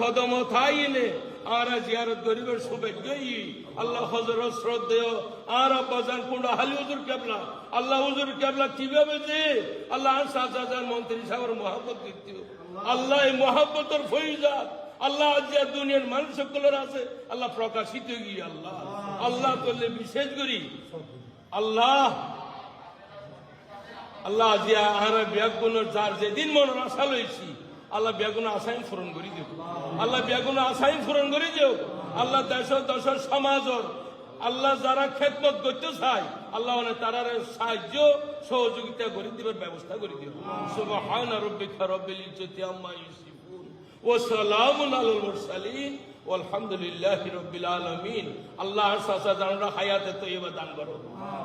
কদম থাইনে আর জিয়ারত গরিবের সৌভাগ্যই আল্লাহ হজরত শ্রদ্ধেয়। আর আব্বাজান কুন্ডা, হালি হুজুর কেবলা। আল্লাহ হুজুর কেবলা কীভাবে যে? আল্লাহ সাজাজান মন্ত্রী সাগর মহাব্বত দ্বিতীয় আল্লাহ এই মহাব্বতর ফৈজাত আল্লাহ আজ দুনিয়ার মানুষ সকলের আছে, আল্লাহ প্রকাশিত গিয়ে আল্লাহ। আল্লাহ করলে বিশেষ করি। আল্লাহ আল্লাহ আজি আর ব্যাগুন যার যেদিন মনের আশা লইছি আল্লাহ ব্যাগুন আশাই পূরণ করি দেব আল্লাহ ব্যাগুন আশাই পূরণ করি দেব আল্লাহ দেশ দশ সমাজর আল্লাহ যারা খেদমত করতে চায়, আল্লাহ মানে তারার সাহায্য, সহযোগিতা করে দিবার ব্যবস্থা করে দিও। সুবহান রাব্বিকা রব্বিল ইজ্জতি আম্মা ইউসিফুন। ওয়া সালামুন আলাল মুরসালিন। আলহামদুলিল্লাহ রব্বিল আলামিন। আল্লাহ সাসা জানরা হায়াতে তৈবা দান করো।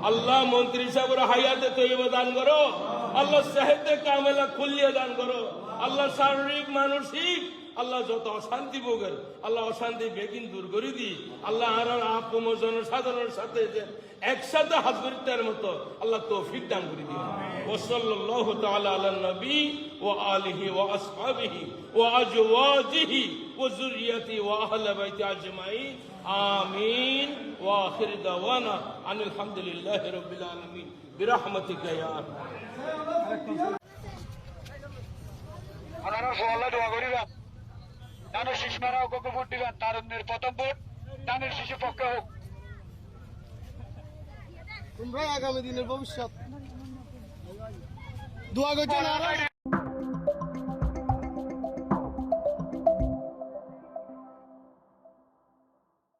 আল্লাহ মন্ত্রী সাহেবরা হায়াতে তৈবা দান করো। আল্লাহ সাহেবকে কামেলা খুলিয়ে দান করো। আল্লাহ শারীরিক মানসিক আল্লাহ যত অশান্তি ভোগের আল্লাহ অশান্তি বেগিন দূর করে দি আল্লাহ আর আপম জনসাধারণের সাথে যে একসাথে হাত করিতার মতো আল্লাহ তৌফিক দান করে দিও ওসল্লাল্লাহু তাআলা আলা নবী ওয়া আলিহি ওয়া আসহাবিহি ওয়া আজওয়াজিহি ওয়া যুররিয়াতি ওয়া আহলি বাইতি আজমাইন আমিন ওয়া আখির দাওয়ানা আনিল হামদুলিল্লাহি রাব্বিল আলামিন বিরহমাতিকা ইয়া আরহাম সবাই দোয়া করিবা। ডানের শিশু মারা হোক ভোট দিবেন, তারুণ্যের প্রথম ভোট ডানের শিশু পক্ষে হোক। তোমরা আগামী দিনের ভবিষ্যৎ। দোয়া করছেন